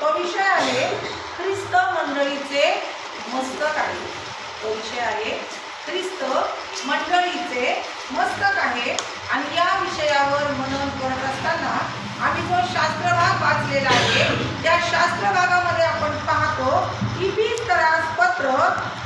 तो विषय आहे ख्रिस्त मंडळीचे मस्तक आहे. तो विषय आहे ख्रिस्त मंडळीचे मस्तक आहे. आणि या विषयावर मनन करत असताना आम्ही जो शास्त्रभाग वाचलेला आहे त्या शास्त्रभागामध्ये आपण पाहतो इपिस्तरास पत्र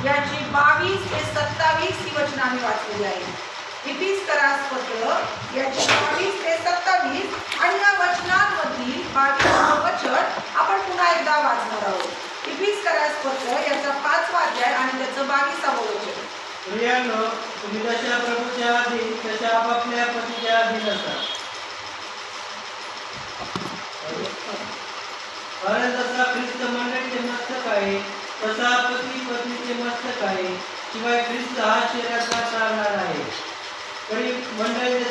याची बावीस ते सत्तावीस ही वचनं आम्ही वाचलेली आहे इपिस्तरास पत्र याची बावीस ते सत्तावीस आणि या वचनांमधील बावीस वचन आपण पुन्हा एकदा वाचणार आहोत. इपिस्तरास पत्र याचा पाचवा अध्याय आणि त्याचं बावीसावं वचन. स्त्रियांनो तुम्ही जशा प्रभूच्या अधीन तशा आपापल्या पतीच्या अधीन असा कारण जसा ख्रिस्त मंडळीचे मस्तक आहे तसा पती पत्नीचे मस्तक आहे शिवाय ख्रिस्त हा शरीराचा चालणार आहे. तरी मंडळी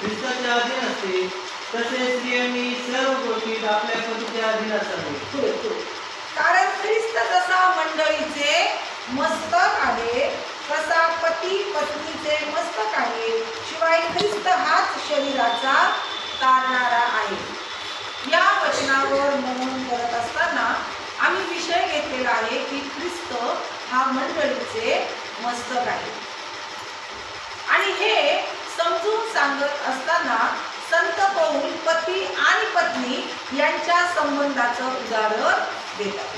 ख्रिस्ताच्या अधीन असते तसेच स्त्रियांनी सर्व गोष्टीत आपल्या पतीच्या अधीन असावे कारण ख्रिस्त जसा मंडळीचे मस्तक आहे तसा पती पत्नीचे मस्तक आहे शिवाय ख्रिस्त हाच शरीराचा तारणारा आहे. या वचनावर मनन करत असताना आम्ही विषय घेतलेला आहे की ख्रिस्त हा मंडळीचे मस्तक आहे. आणि हे समजून सांगत असताना संत पौल पती आणि पत्नी यांच्या संबंधाचं उदाहरण देतात.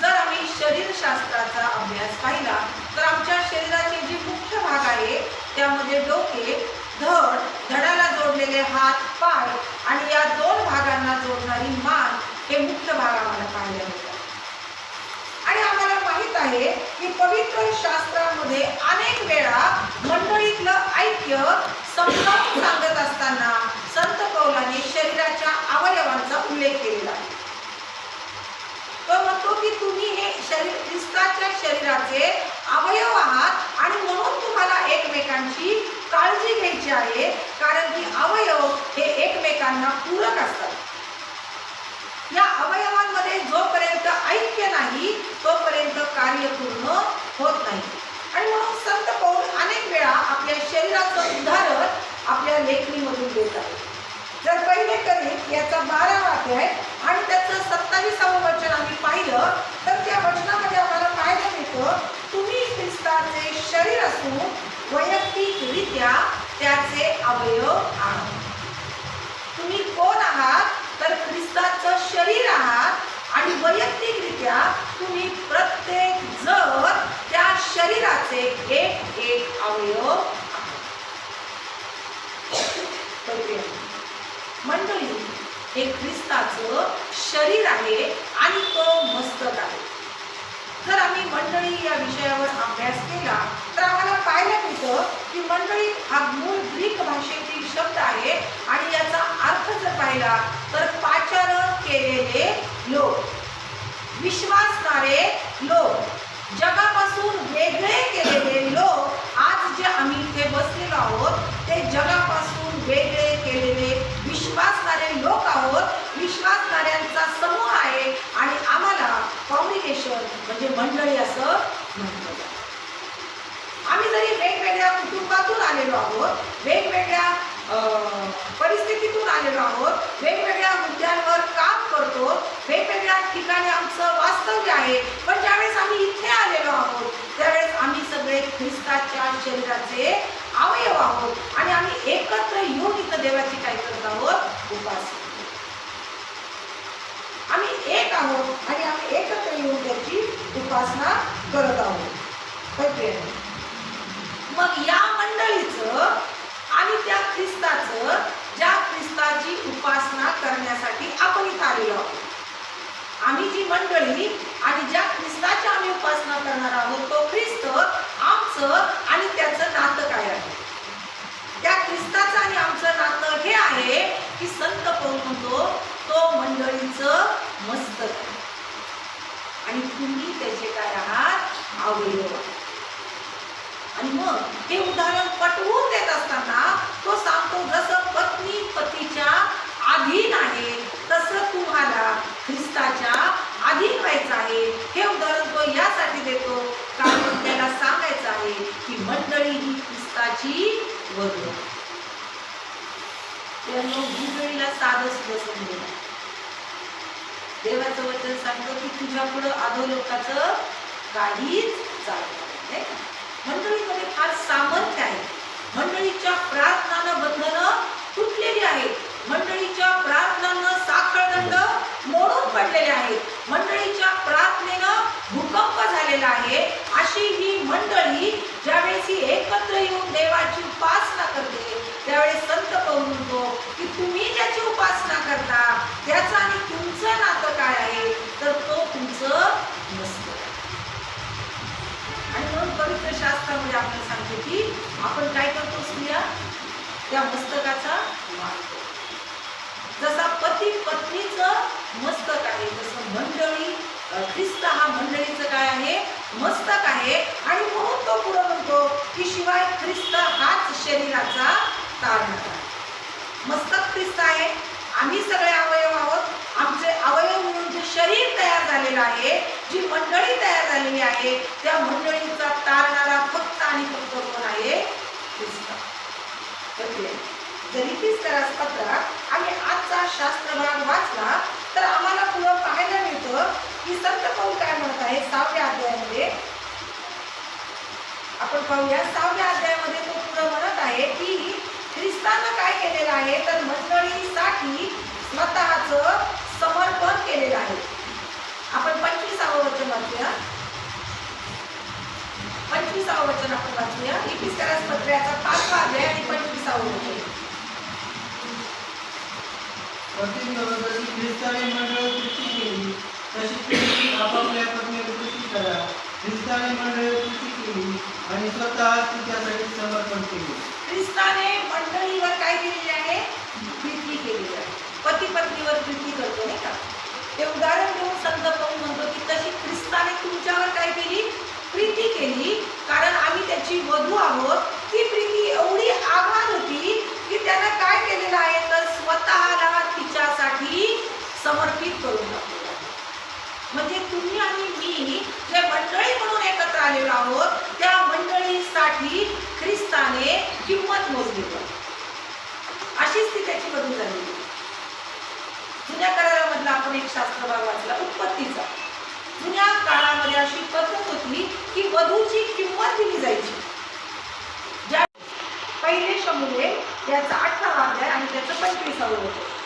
जर आम्ही शरीरशास्त्राचा अभ्यास पाहिला तर आमच्या शरीराचे जे मुख्य भाग आहे त्यामध्ये डोके धड धडाला जोडलेले हात पाय आणि या दोन भागांना जोडणारी मान हे मुख्य भाग आम्हाला पाहायला मिळतात आणि आम्हाला माहीत आहे की पवित्र शास्त्रामध्ये अनेक वेळा मंडळीतलं ऐक्य समजावून सांगत असताना संत कौलाने शरीराच्या अवयवांचा उल्लेख केलेला आहे. तो म्हणतो की तुम्ही हे शरीर ख्रिस्ताच्या शरीराचे अवयव आहात आणि म्हणून तुम्हाला एकमेकांची काळजी घ्यायची आहे कारण की अवयव हे एकमेकांना पूरक असतात. या अवयवांमध्ये जोपर्यंत ऐक्य नाही तोपर्यंत कार्य पूर्ण होत नाही. आणि म्हणून संत पौल अनेक वेळा आपल्या शरीराचं उदाहरण आपल्या लेखणीमधून देत आहे जर पहिले करीत याचा बारावा अध्याय आणि त्याचं सत्तावीसावं वचन आम्ही पाहिलं तर त्या वचनामध्ये आम्हाला पाहायला मिळतं तुम्ही ख्रिस्ताचे शरीर असून वैयक्तिकरित्या त्याचे अवयव आहात. तुम्ही कोण आहात? शरीर आहात आणि वैयक्तिकरित्या तुम्ही प्रत्येक जण त्या शरीराचे एक एक अवयव मंडळी हे ख्रिस्ताचं शरीर आहे आणि तो मस्तक आहे. जर आम्ही मंडळी या विषयावर अभ्यास केला तर आम्हाला पाहायला मिळतं की मंडळी हा मूळ ग्रीक भाषेतील शब्द आहे आणि याचा अर्थ जर पाहिला तर पाचारण केलेले लोक विश्वासणारे लोक जगापासून वेगळे केलेले लोक आज जे आम्ही इथे बसलेलो आहोत. ते जगापासून वेगळे केलेले विश्वासणारे लोक आहोत. विश्वासणाऱ्यांचा समूह आहे आणि आम्हाला कॉम्युनिकेशन म्हणजे मंडळी असं म्हटलं आम्ही जरी वेगवेगळ्या कुटुंबातून आलेलो आहोत वेगवेगळ्या परिस्थितीतून आलेलो आहोत वेगवेगळ्या मुद्द्यांवर काम करतो वेगवेगळ्या ठिकाणी आमचं वास्तव्य आहे पण ज्यावेळेस आम्ही इथे आलेलो आहोत त्यावेळेस आम्ही सगळे ख्रिस्ताच्या शरीराचे अवयव आहोत आणि आम्ही एकत्र येऊन इथं देवाची काय करत आहोत? उपासना आम्ही एक आहोत आणि आम्ही एकत्र येऊन त्याची उपासना करत आहोत. मग या मंडळीचं आणि त्या ख्रिस्ताचं ज्या ख्रिस्ताची उपासना करण्यासाठी आपण इथं आलेलो आहोत. आम्ही जी मंडळी आणि ज्या ख्रिस्ताची आम्ही उपासना करणार आहोत तो ख्रिस्त आमचं आणि त्याचं नातं काय आहे? त्या ख्रिस्ताचं आणि आमचं नातं हे आहे की संत पौल म्हणतो तो मंडळीचं मस्तक. आणि तुम्ही त्याचे काय आहात? अवयव आणि मग हे उदाहरण पटवून देत असताना तो सांगतो जसं पत्नी पतीच्या अधीन आहे तसं तुम्हाला ख्रिस्ताच्या अधीन व्हायचं आहे. हे उदाहरण मंडळी ही ख्रिस्ताची वधू आहे. त्यानं भूगळीला साधं देवाचं वचन सांगतो की तुझ्या पुढं अधोलोकाचं काहीच चालत नाही मंडळीमध्ये फार सामर्थ्य आहे. मंडळीच्या प्रार्थनानं बंधनं तुटलेली आहेत. मंडळीच्या प्रार्थनानं साखळदंड मोडून पडलेले आहेत. मंडळीच्या प्रार्थनेनं भूकंप झालेला आहे. अशी ही मंडळी ज्यावेळेस ही एकत्र येऊन देवाची उपासना करते त्यावेळेस संत पाहून म्हणतो की तुम्ही ज्याची उपासना करता त्याचं आणि तुमचं नातं काय आहे? तर तो तुमचं नसतं. आणि म्हणून पवित्र शास्त्रामध्ये आपल्याला सांगतो की आपण काय करतो स्त्रिया? त्या मस्तकाचा मान जसा पती पत्नीचं मस्तक आहे तसं मंडळी ख्रिस्त हा मंडळीचं काय आहे? मस्तक आहे. आणि म्हणून तो पुढे म्हणतो की शिवाय ख्रिस्त हाच शरीराचा तारणा मस्तक ख्रिस्त आहे. आम्ही सगळे अवयव आहोत. आमचे अवयव म्हणून जे शरीर तयार झालेलं आहे जी मंडळी तयार झालेली आहे त्या मंडळीचा तारणारा फक्त आणि फक्त कोण आहे? ख्रिस्त. कळले? स्तरास करास पत्रात आम्ही आजचा शास्त्र भाग वाचला तर आम्हाला पुढं पाहायला मिळतं की संत पाऊल काय म्हणत आहे सहाव्या अध्यायामध्ये. आपण पाहूया सहाव्या अध्यायामध्ये तो पुढं म्हणत आहे की ख्रिस्तानं काय केलेलं आहे? तर मंडळीसाठी स्वतःचं समर्पण केलेलं आहे. आपण पंचवीसावं वचन वाचूया. पंचवीसावं वचन आपण वाचूया. एकवीस करास पत्र्याचा पाचवा अध्याय आणि पंचवीसावं वचन. पत्नीवर जशी ख्रिस्ताने मंडळ कृती केली. तशी तुम्ही आपापल्या पत्नीवर कृती करा. ख्रिस्ताने मंडळ कृती केली आणि स्वतः तिच्यासाठी समर्पण केले. ख्रिस्ताने मंडळीवर काय केलेले आहे? प्रीती केलेली आहे. पती पत्नीवर प्रीती करतो नाही का? ते उदाहरण देऊन संत पाहून म्हणतो की तशी ख्रिस्ताने तुमच्यावर काय केली? प्रीती केली. कारण आम्ही त्याची वधू आहोत. ती प्रीती एवढी आभार होती की त्यानं काय केलेलं आहे? तर स्वतः तिच्यासाठी समर्पित करून टाकलेलं आहे म्हणजे तुम्ही आणि मी जे मंडळी म्हणून एकत्र आलेलो आहोत त्या मंडळीसाठी ख्रिस्ताने किंमत मोजली अशीच ती त्याची बदल झाली. जुन्या करारामधला आपण एक शास्त्र भाग वाचला उत्पत्तीचा. जुन्या काळामध्ये अशी पद्धत होती की वधूची किंमत दिली जायची. ज्या पहिले शमुले याचा अठरावा अध्याय आणि त्याचं पंचवीसावं होतं.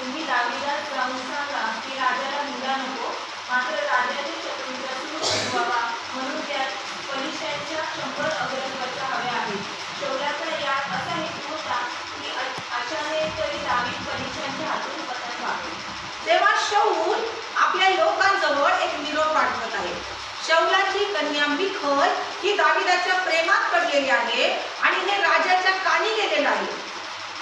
तुम्ही दावीदास जाऊन सांगा की राजाला मुला नको. मात्र राजाचे शत्रूंचा म्हणून त्यात पलिशांच्या शंभर अग्रत्वाच्या हव्या आहेत शौर्याचा यात असा हेतू होता की अ- तरी दावीद पलिशांच्या हातून पतन व्हावे. तेव्हा शौल आपल्या लोकांजवळ एक निरोप पाठवत आहे. शौलाची कन्या मिखल ही दाविदाच्या प्रेमात पडलेली आहे आणि हे राजाच्या कानी गेलेलं आहे.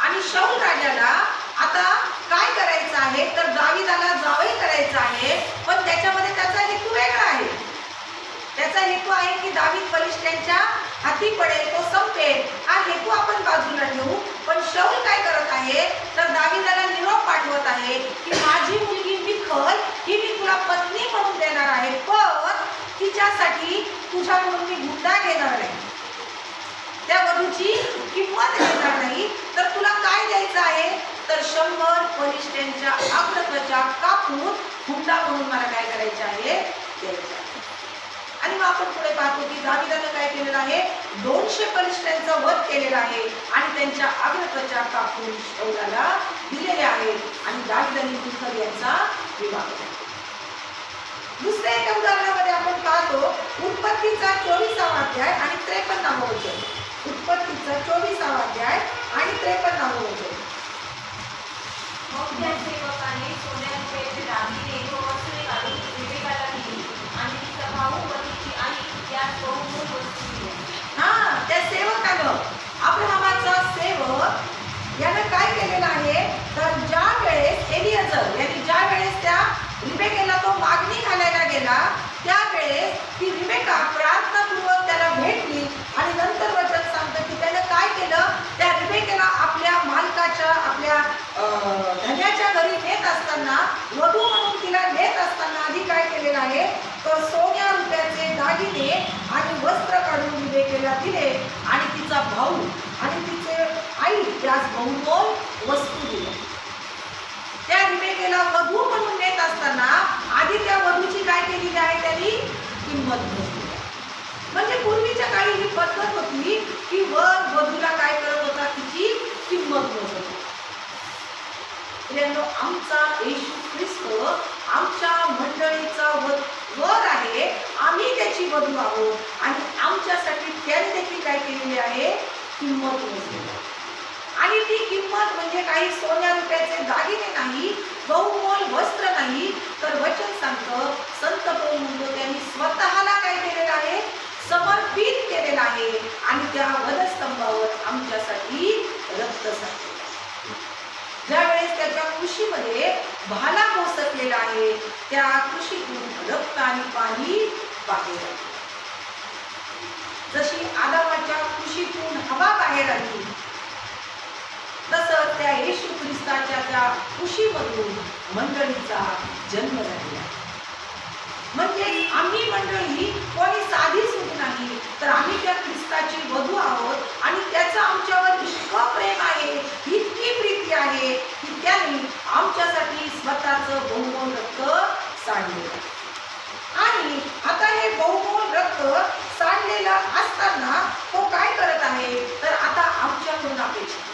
आणि शौल राजाला आता काय करायचं आहे? तर दाविदाला जावई करायचं आहे. पण त्याच्यामध्ये त्याचा हेतू वेगळा आहे. त्याचा हेतू आहे की दावीद बलिष्ठांच्या हाती पडेल तो संपेल. हा हेतू आपण बाजूला ठेवू. पण शौल काय करत आहे? तर दाविदाला निरोप पाठवत आहे की माझी मुलगी मिखल ही मी तुला पत्नी म्हणून देणार आहे. पण तिच्यासाठी तुझ्याकडून मी गुंडा घेणार नाही. त्या वधूची किंमत घेणार नाही. तर तुला काय द्यायचं आहे? तर शंभर बलिष्ठांच्या अग्रत्वाच्या कापून हुंडा म्हणून मला काय करायचे आहे आणि मग आपण पुढे पाहतो की दाविदानं काय केलेलं आहे? दोनशे बलिष्ठांचा वध केलेला आहे आणि त्यांच्या अग्रत्वाच्या कापून शौलाला दिलेले आहे आणि दाविदांनी मिखल यांचा विवाह केला. दुसऱ्या एका उदाहरणामध्ये आपण पाहतो उत्पत्तीचा चोवीसावा अध्याय आणि त्रेपन्नावं वचन. उत्पत्तीचा चोवीसावा अध्याय आणि त्रेपन्नावं वचन. मग त्या सेवकाने सोन्या दागिने व वस्त्रे घालून विवेकाला दिली. आणि तिचा भाऊ व तिची आई यात बहुमूल वस्तू दिल्या त्या सेवकानं अब्राहमाचा सेवक यानं काय केलेलं आहे? तर ज्या वेळेस एलियझर यांनी ज्या वेळेस त्या रिबेकेला तो मागणी घालायला गेला त्यावेळेस ती रिबेका प्रार्थनापूर्वक त्याला भेटली आणि नंतर वचन सांगतं की त्यानं काय केलं त्या रिबेकेला आपल्या मालकाच्या आपल्या अं, धन्याच्या घरी नेत असताना वधू म्हणून तिला नेत असताना आधी काय केलेलं आहे तर सोन्या रुपयाचे दागिने आणि वस्त्र काढून रिबेकेला दिले आणि तिचा भाऊ त्यास बहुमोल वस्तू दिल्या त्या रिबेकेला वधू म्हणून नेत असताना आधी त्या वधूची काय केलेली आहे त्यांनी? किंमत मोजली म्हणजे पूर्वीच्या काळी ही पद्धत होती की वर वधूला काय करत होता? तिची किंमत मोजत होता आमचा येशू ख्रिस्त आमच्या मंडळीचा व- वर आहे. आम्ही त्याची वधू आहोत. आणि आमच्यासाठी त्याने देखील काय केलेली आहे? किंमत मोजलेली आहे ती किंमत म्हणजे काही सोन्या रुपयाचे दागिने नाही बहुमोल वस्त्र नाही तर वचन सांगतं संत पाऊल त्यांनी स्वतःला काय केलेलं आहे? समर्पित केलेलं आहे. आणि त्या वधस्तंभावर आमच्यासाठी रक्त सांगते ज्यावेळेस त्याच्या कृषीमध्ये भाला पोसकलेला आहे त्या कृषीतून रक्त आणि पाणी बाहेर जशी आदामाच्या कृषीतून हवा बाहेर आली तसं त्या येशू ख्रिस्ताच्या त्या खुशीमधून मंडळीचा जन्म झालेला. म्हणजे आम्ही मंडळी कोणी साधी सुट नाही तर आम्ही त्या ख्रिस्ताची वधू आहोत आणि त्याचं आमच्यावर इतकं प्रेम आहे इतकी प्रीती आहे की त्याने आमच्यासाठी स्वतःचं बहुमोल रक्त सांडलेलं आहे. आणि आता हे बहुमोल रक्त सांडलेलं असताना तो काय करत आहे तर आता आमच्याकडून अपेक्षा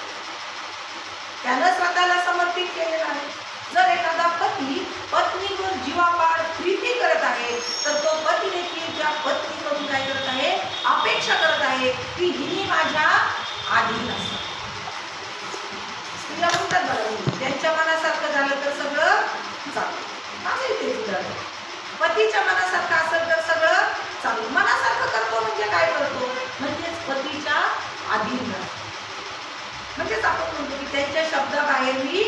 त्यानं स्वतःला समर्पित केलेलं आहे जर एखादा पती पत्नीवर जीवापाड प्रीती करत आहे तर तो पती देखील त्या पत्नीकडून काय करत आहे अपेक्षा करत आहे की हिने माझ्या अधीन असावं स्त्रिया म्हणतात बघा मी, त्यांच्या मनासारखं झालं तर सगळं चालू. तेच उदाहरण पतीच्या मनासारखं असेल तर सगळं चालू. मनासारखं करतो म्हणजे काय करतो? म्हणजेच पतीच्या अधीन म्हणजेच आपण म्हणतो की त्यांच्या शब्दाबाहेर मी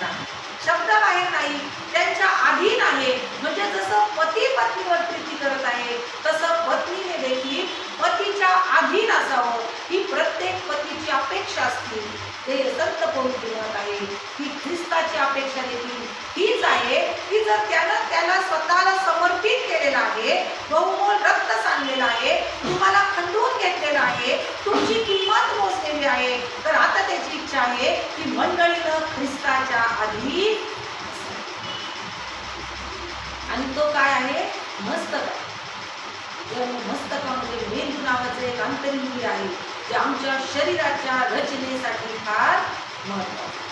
नाही शब्दाबाहेर नाही त्यांच्या अधीन आहे म्हणजे जसं पती पत्नीवर प्रीती करत आहे तसं पत्नीने देखील पतीच्या अधीन असावं ही प्रत्येक पतीची अपेक्षा असते ते संत पौल म्हणत आहे की ख्रिस्ताची अपेक्षा देखील हीच आहे की जर त्यानं त्याला स्वतःला समर्पित केलेलं आहे बहुमोल रक्त सांडलेलं आहे तुम्हाला खंडून घेतलेलं आहे तुमची किंमत मोजलेली आहे तर आता त्याची इच्छा आहे की मंडळीनं ख्रिस्ताच्या आधी आणि तो काय आहे मस्तक आहे या मस्तकामध्ये मेंदू नावाचं आहे जे आमच्या शरीराच्या रचनेसाठी फार महत्वाचं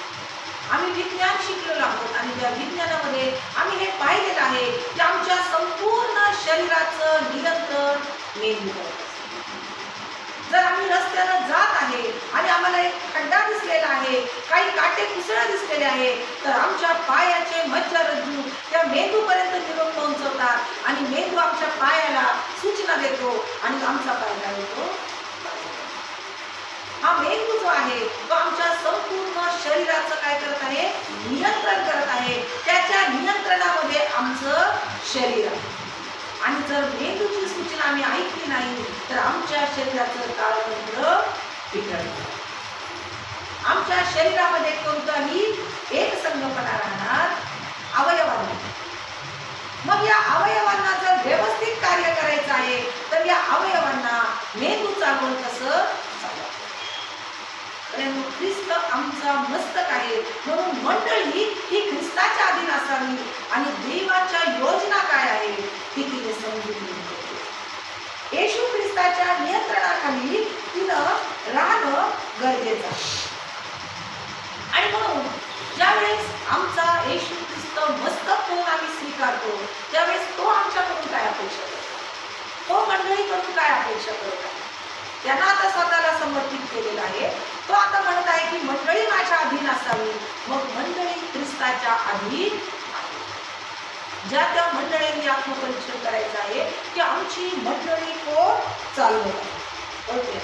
आम्ही विज्ञान शिकलेलो आहोत आणि त्या विज्ञानामध्ये आम्ही हे पाहिलेलं आहे की आमच्या संपूर्ण शरीराचं नियंत्रण मेंदू जर आम्ही रस्त्यानं जात आहे आणि आम्हाला एक खड्डा दिसलेला आहे काही काटे कुसळ दिसलेले आहे तर आमच्या पायाचे मज्जारज्जू त्या मेंदूपर्यंत निरोप पोहोचवतात आणि मेंदू आमच्या पायाला सूचना देतो आणि आमचा पाय काय होतो. हा मेंदू जो आहे तो आमच्या संपूर्ण शरीराचं काय करत आहे? नियंत्रण करत आहे. त्याच्या नियंत्रणामध्ये आमचं शरीर आहे. आणि जर मेंदूची सूचना आम्ही ऐकली नाही तर आमच्या शरीराचं ताळतंत्र बिघडतं. आमच्या शरीरामध्ये कोणताही एक संगपणा राहणार अवयवांना मग या अवयवांना जर व्यवस्थित कार्य करायचं आहे तर या अवयवांना मेंदू चालवून कसं परंतु ख्रिस्त आमचा मस्तक आहे म्हणून मंडळी ही ख्रिस्ताच्या अधीन असावी आणि देवाच्या योजना काय आहे? ती समजून येशू ख्रिस्ताच्या नियंत्रणाखाली तिनं राहणं गरजेचं आहे. आणि म्हणून ज्यावेळेस आमचा येशू ख्रिस्त मस्तक म्हणून आम्ही स्वीकारतो त्यावेळेस तो आमच्याकडून काय अपेक्षा करतो? तो मंडळीकडून काय अपेक्षा करत? आहे त्यांना आता स्वतःला समर्पित केलेलं आहे. तो आता म्हणत आहे की मंडळी माझ्या अधीन असावी. मग मंडळी ख्रिस्ताच्या अधीन ज्या त्या मंडळींनी आत्मपरीक्षण करायचं आहे की आमची मंडळी कोण? चालवत. आहे ओके.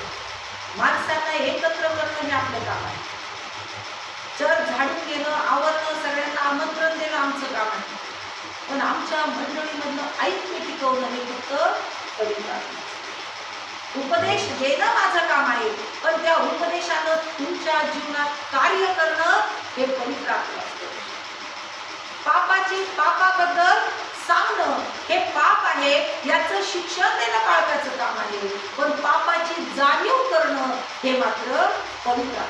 माणसांना एकत्र करणं हे आपलं काम आहे. चर झाडून घेणं आवरणं सगळ्यांना आमंत्रण देणं आमचं काम आहे. पण आमच्या मंडळीमधनं ऐक्य टिकवणं हे फक्त पवित्र उपदेश देणं माझं काम आहे पण त्या उपदेशानं तुमच्या जीवनात कार्य करणं हे परिप्राप्त असतं. पापाची पापाबद्दल सांगणं हे पाप आहे याचं शिक्षण देणं बाळकाचं काम आहे. पण पापाची जाणीव करणं हे मात्र पवित्र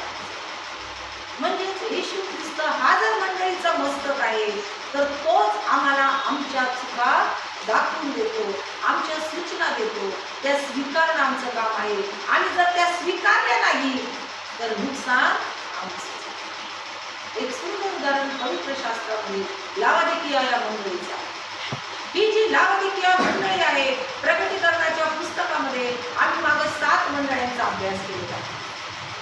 म्हणजेच येशू ख्रिस्त हा जर मंडळीचा मस्तक आहे तर तोच आम्हाला आमच्या चुका दाखवून देतो आमच्या सूचना देतो. त्या स्वीकारणं आमचं काम आहे. आणि जर त्या स्वीकारल्या नाही तर नुकसान आमचं. एक सुंदर उदाहरण पवित्र शास्त्रामध्ये लावादिकिया या मंडळीचा ही जी लावादिकिया मंडळी आहे प्रकटीकरणाच्या पुस्तकामध्ये आम्ही मागे सात मंडळांचा अभ्यास केलेला आहे.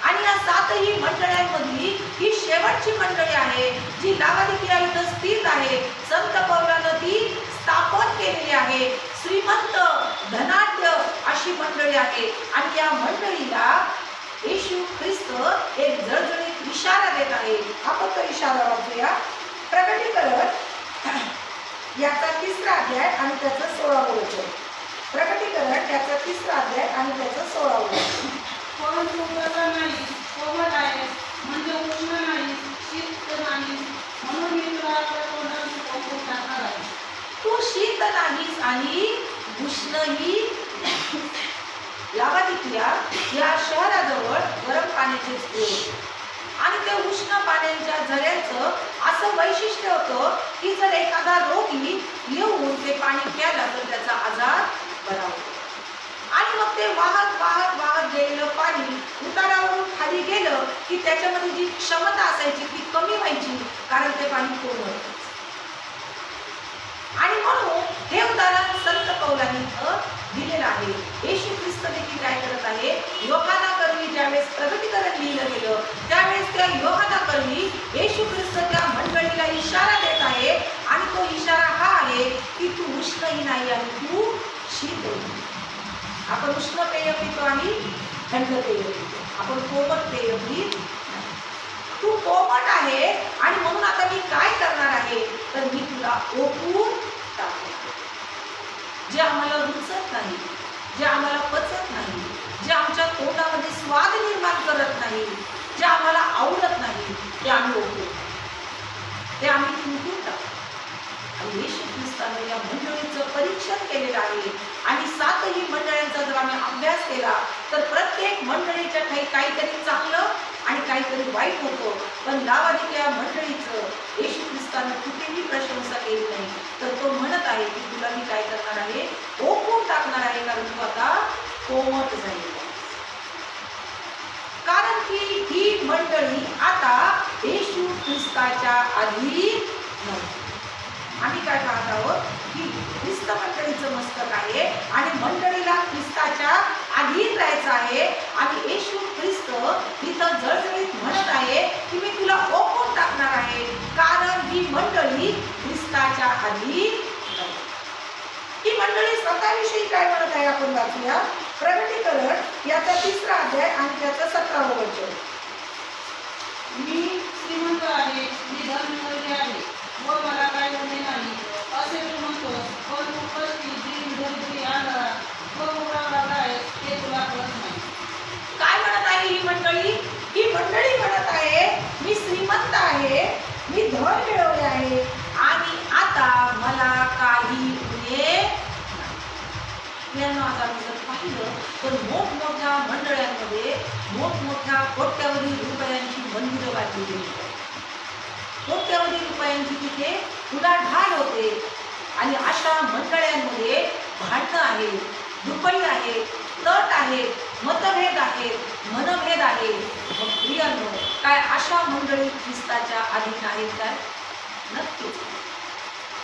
आणि या सातही मंडळांमधली ही शेवटची मंडळी आहे जी लावादिकिया इथं स्थित आहे. संत पौलानं ती स्थापन केलेली आहे श्रीमंत धनाढ्य अशी मंडळी आहे. आणि या मंडळीला येशू ख्रिस्त एक जळजळी इशारा देत आहे. आपण तो इशारा वाचूया. प्रकटीकरण. याचा तिसरा अध्याय आणि त्याचं सोळावं वचन. प्रकटीकरण याचा तिसरा अध्याय आणि त्याचं सोळावं वचन. तू तसा नाही कोमट आहे म्हणजे उष्ण नाही शीत नाही. म्हणून मी तुला टाकणार आहे. तू शीत नाहीस आणि उष्णही लावादिकिया या शहराजवळ गरम पाण्याचे होते. आणि त्या उष्ण पाण्याच्या झऱ्याचं असं वैशिष्ट्य होतं की जर एखादा रोगी येऊन ते पाणी प्याला तर त्याचा आजार बरा होतो आणि मग ते वाहत वाहत वाहत गेलेलं पाणी उतारावरून खाली गेलं की त्याच्यामध्ये जी क्षमता असायची ती कमी व्हायची कारण ते पाणी कोण होतं. आणि म्हणून हे उदाहरण संत पौलांनी दिलेलं आहे. येशू ख्रिस्त देखील काय करत आहे? योहाना कर्मी ज्यावेळेस प्रगतीकरण लिहिलं गेलं त्यावेळेस त्या योहाना कर्मी येशू ख्रिस्त त्या मंडळीला इशारा देत आहे. आणि तो इशारा हा आहे की तू उष्णही नाही आणि तू शीत आपण उष्ण पेय पितो आणि थंड पेय पितो. आपण कोमट पेय पित तू कोमट आहे आणि म्हणून आता मी काय करणार आहे? तर मी तुला ओकून टाकणार जे आम्हाला रुचत नाही जे आम्हाला पचत नाही जे आमच्या तोंडामध्ये स्वाद निर्माण करत नाही जे आम्हाला आवडत नाही ते आम्ही ओकून ते आम्ही थुंकून टाकतो आणि येशू या मंडळीचं परीक्षण केलेलं आहे. आणि सातही मंडळींचा जर आम्ही अभ्यास केला तर प्रत्येक मंडळीच्या काही काहीतरी चांगलं आणि काहीतरी वाईट होतं पण लावादिक या मंडळीचं येशू ख्रिस्तानं कुठेही प्रशंसा केली नाही. तर तो म्हणत आहे की तुला मी काय करणार आहे? ओकून टाकणार आहे कारण तू आता कोमट झाली कारण की ही मंडळी आता येशू ख्रिस्ताच्या आधी नव्हती. आम्ही काय पाहत आहोत की ख्रिस्त मंडळीचं मस्तक आहे आणि मंडळीला ख्रिस्ताच्या आधी राहायचं आहे आणि येशू ख्रिस्त इथं जळजळीत म्हणत आहे की मी तुला ओकून टाकणार आहे. कारण ही मंडळी ख्रिस्ताच्या नव्हती. ही मंडळी स्वतःविषयी काय म्हणत आहे आपण वाचूया? प्रगतीकरण याचा तिसरा अध्याय आणि त्याचं सतरावं वचन. मी श्रीमंत आहे मी धन मिळवले आहे. व मला काय उरले नाही. असे तू म्हणतोस पण तू कष्टी दीन दरिद्री आंधळा व उघडा वागला आहेस हे तुला कळत नाही. काय म्हणत आहे मंडळी ही मंडळी म्हणत आहे मी श्रीमंत आहे मी धन मिळवले आहे. आणि आता मला काही उणे यांना आता मी जर पाहिलं तर मोठमोठ्या मंडळांमध्ये मोठमोठ्या कोट्यावधी रुपयांची मंदिरं बांधली गेली. कोट्यावधी रुपयांची तिथे उलाढाल होते. आणि अशा मंडळांमध्ये भांडणं आहे दुपई आहे तट आहे मतभेद आहेत मनभेद आहे. मग प्रियांनो काय अशा मंडळी ख्रिस्ताच्या अधीन आहेत काय? नक्कीच.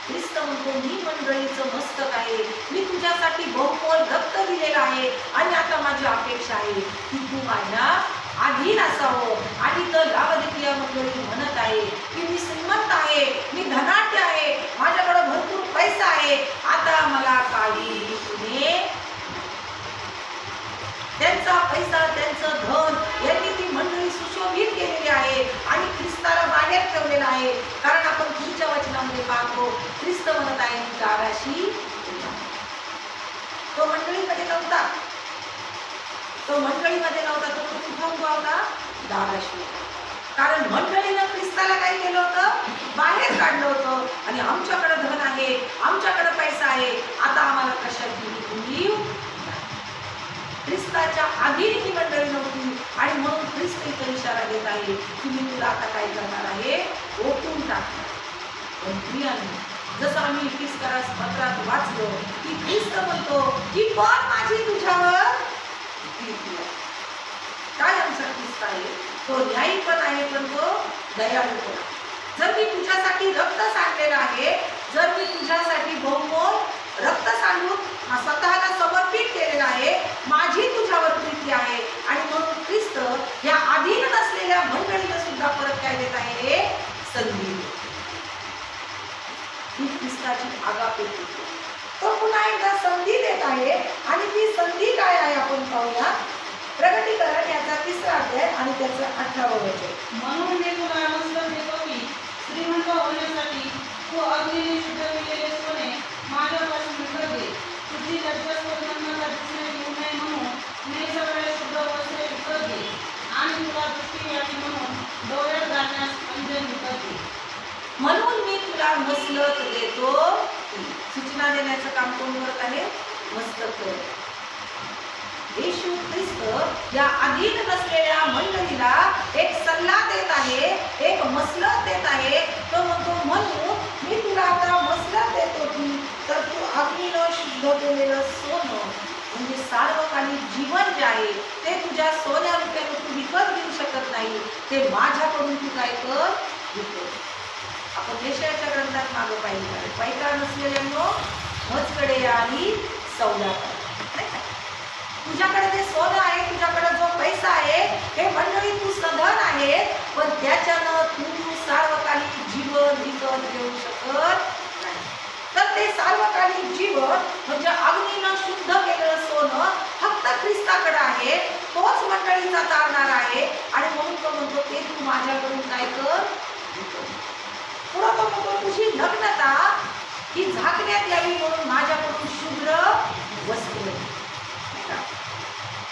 ख्रिस्त म्हणतो मी मंडळीचं मस्तक आहे. मी तुझ्यासाठी बहुमोल रक्त दिलेलं आहे आणि आता माझी अपेक्षा आहे की तू माझ्या अधीन असावं. आणि तर लावदिकिया मंडळी म्हणत आहे की मी श्रीमंत आहे. मी धना आहे माझ्याकडे भरपूर पैसा आहे आता मला काही तुने त्यांचा पैसा त्यांचं धन यांनी ती मंडळी सुशोभित केलेली आहे आणि ख्रिस्ताला बाहेर ठेवलेलं आहे कारण आपण पुढच्या वचनामध्ये पाहतो. ख्रिस्त म्हणत आहे "मी तो मंडळीमध्ये नव्हता. तो मंडळीमध्ये नव्हता तो तो कुठं होता. दाराशी कारण मंडळीनं ख्रिस्ताला काय केलं होतं? बाहेर काढलं होतं. आणि आमच्याकडे धन आहे आमच्याकडे पैसा आहे. आता आम्हाला कशाची उणीव ख्रिस्ताच्या आधी ही मंडळी नव्हती. आणि म्हणून ख्रिस्त इथं इशारा देत आहे आहे की मी तुला आता काय करणार आहे? ओतून टाकणार. पण जसं आम्ही इपिस्कारास पत्रात वाचलो की ख्रिस्त म्हणतो की पण माझी तुझ्यावर? काय आमचा ख्रिस्त आहे? तो न्यायी पण आहे पण तो दयाळू पण जर मी तुझ्यासाठी रक्त सांडलेलं आहे जर मी तुझ्यासाठी बहुमोल रक्त सांडून स्वतःला समर्पित केलेलं आहे माझी तुझ्यावर प्रीती आहे आणि म्हणून ख्रिस्त या अधीन नसलेल्या मंडळीला सुद्धा परत काय देत आहे? संधी देतो. ही ख्रिस्ताची आगापे तो पुन्हा एकदा संधी देत आहे आणि ती संधी काय आहे आपण पाहूया. प्रगतीकरण याचा तिसरा अध्याय आणि त्याचं अठरावं वचन. म्हणून मी तुला नमस्कार देतो की श्रीमंत होण्यासाठी तू अग्निने शुद्ध केलेले सोने माझ्यापासून विकत तुझी लज्जा नम्रता दिसण्यात येऊ नये म्हणून मी सगळे शुद्ध वस्त्रे विकत घे आणि तुला दृष्टी यावी म्हणून डोळ्यात घालण्यास अंजन विकत घे म्हणून मी तुला मसलत देतो. सूचना देण्याचं काम कोण करत आहे? मस्तक. येशू ख्रिस्त या अधीन नसलेल्या मंडळीला एक सल्ला देत आहे एक मसलत देत आहे. तो म्हणतो म्हणून मी तुला आता मसलत देतो की तर तू अग्नीनं शुद्ध केलेलं सोनं म्हणजे सार्वकालिक जीवन जे आहे ते तुझ्या सोन्या रुपयानं तू विकत घेऊ शकत नाही. ते माझ्याकडून तू काय कर? विकत. आपण निश्चयाच्या ग्रंथात मागं पाहिजे पैका नसलेल्यांनो मजकडे आणि सौदा तुझ्याकडे ते सोनं आहे तुझ्याकडे जो पैसा आहे हे मंडळी तू सधन आहे पण त्याच्यानं तू सार्वकालिक जीवन विकत घेऊ शकत नाही. तर ते सार्वकालिक जीवन म्हणजे अग्नीनं शुद्ध केलेलं सोनं फक्त ख्रिस्ताकडे आहे तोच मंडळीचा तारणार आहे आणि म्हणून तो म्हणतो ते तू माझ्याकडून काय कर पुढं तुझी नग्नता ही झाकण्यात यावी म्हणून माझ्याकडून शुभ्र वस्त्र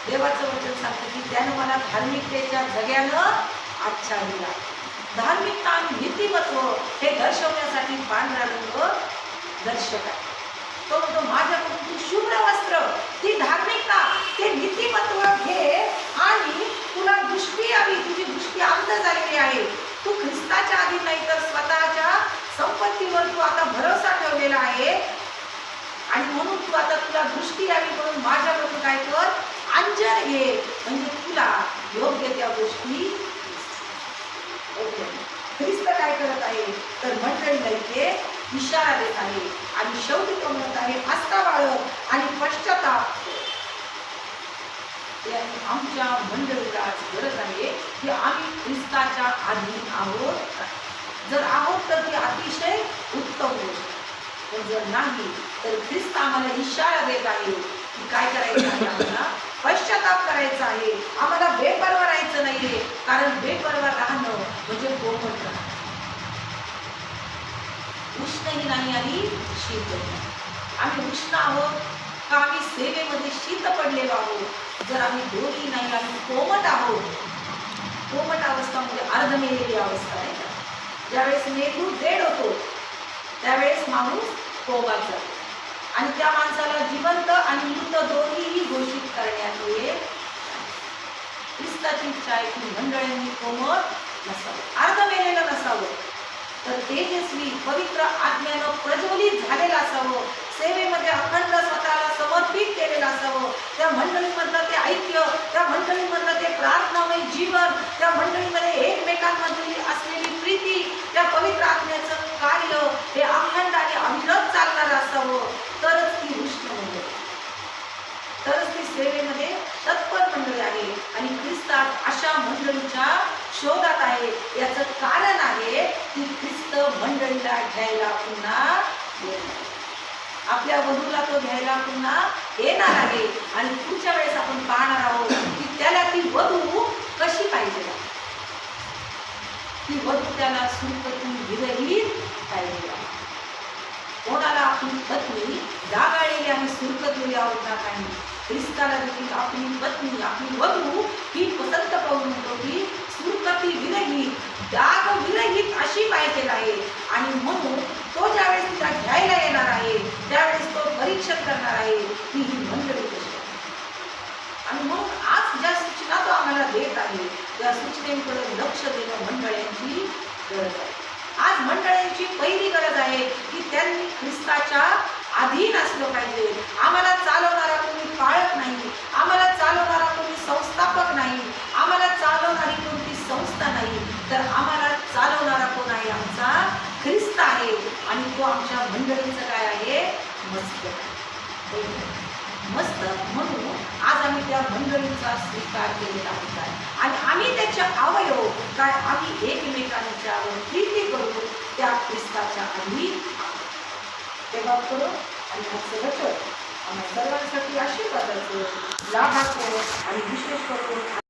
देवाचं वचन सांगतं की त्यानं मला धार्मिकतेच्या जग्यानं आच्छा दिला धार्मिकता आणि नीतिमत्व हे दर्शवण्यासाठी पांढरा रंग दर्शक आहे. तो म्हणतो माझ्याकडून तू शुभ्र वस्त्र ती धार्मिकता ते नीतिमत्व घे आणि तुला दृष्टी यावी तुझी दृष्टी अंत झालेली आहे तू ख्रिस्ताच्या आधी नाही तर स्वतःच्या संपत्तीवर तू आता भरोसा ठेवलेला आहे आणि म्हणून तू आता तुला दृष्टी यावी म्हणून माझ्याकडून काय कर? अंजर घे. म्हणजे तुला योग्य त्या गोष्टी ओके. ख्रिस्त काय करत आहे? तर मंडळीला इथे इशारा देत आहे. आणि शेवटी तो म्हणत आहे आस्था बाळग. आणि पश्चाताप. आमच्या मंडळीला गरज आहे की आम्ही ख्रिस्ताच्या आधी आहोत. जर आहोत तर ती अतिशय उत्तम गोष्ट. पण जर नाही तर ख्रिस्त आम्हाला इशारा देत आहे की काय करायचं आहे? आम्हाला पश्चाताप करायचा आहे. आम्हाला बेपरवा राहायचं नाहीये. कारण बेपरवा राहणं म्हणजे कोमट राहणं. उष्णही नाही आणि शीत आम्ही उष्ण आहोत का आम्ही सेवेमध्ये शीत पडलेलो आहोत? जर आम्ही दोन्ही नाही आम्ही कोमट आहोत. कोमट अवस्था म्हणजे अर्ध मेलेली अवस्था आहे का? ज्यावेळेस मेंदू देड होतो त्यावेळेस माणूस कोमात जातो आणि त्या माणसाला जिवंत आणि मृत दोन्हीही घोषित करण्यात येईल ख्रिस्ताची मंडळांनी आहे मंडळींनी नसावं. अर्ध मेलेलं नसावं. तर तेजस्वी पवित्र आत्म्यानं प्रज्वलित झालेलं असावं. सेवेमध्ये अखंड स्वतःला समर्पित केलेलं असावं. त्या मंडळीमधलं ते ऐक्य त्या मंडळीमधलं ते प्रार्थनामय जीवन त्या मंडळीमध्ये एकमेकांमधली असलेली प्रीती त्या पवित्र आत्म्याचं कार्य हे अखंड आणि अविरत चालणार असावं. तरच ती उष्ण मंडळी तरच ती सेवेमध्ये तत्पर मंडळी आहे. आणि ख्रिस्तात अशा मंडळीच्या शोधात आहे. याचं कारण आहे की ख्रिस्त मंडळीला घ्यायला पुन्हा आपल्या वधूला तो घ्यायला पुन्हा येणार आहे. आणि पुढच्या वेळेस आपण पाहणार आहोत की त्याला ती वधू कशी पाहिजे? ती त्याला सुरपती विरहित पाहिजे. कोणाला आपली पत्नी जागाळलेली आणि सुरकतलेली आहोत नाही. ख्रिस्ताला देखील आपली पत्नी आपली वधू ही पसंत पाहून म्हणतो की सुरकती विरहित डाग विरहित अशी पाहिजे आहे. आणि म्हणून तो ज्यावेळेस तिला घ्यायला येणार आहे त्यावेळेस तो परीक्षण करणार आहे. की ही मंडळी कशी आहे. आणि म्हणून आज ज्या सूचना तो आम्हाला देत आहे या सूचनेकडे लक्ष देणं मंडळ्यांची गरज आहे. आज मंडळ्यांची पहिली गरज आहे की त्यांनी ख्रिस्ताच्या अधीन असलं पाहिजे. आम्हाला चालवणारा कोणी पाळत नाही आम्हाला चालवणारा कोणी संस्थापक नाही आम्हाला चालवणारी कोणती संस्था नाही तर आम्हाला चालवणारा कोण आहे? आमचा ख्रिस्त आहे आणि तो आमच्या मंडळीचं काय आहे? मस्त मस्त. म्हणून आज आम्ही त्या मंडळीचा स्वीकार केलेला होता. आणि आम्ही त्याच्या अवयव काय आम्ही एकमेकांच्यावर प्रीती करू त्या ख्रिस्ताच्या आम्ही तेव्हा करू आणि त्याचं वचन आम्हाला सर्वांसाठी आशीर्वादाचं लाभाचं आणि विशेष करून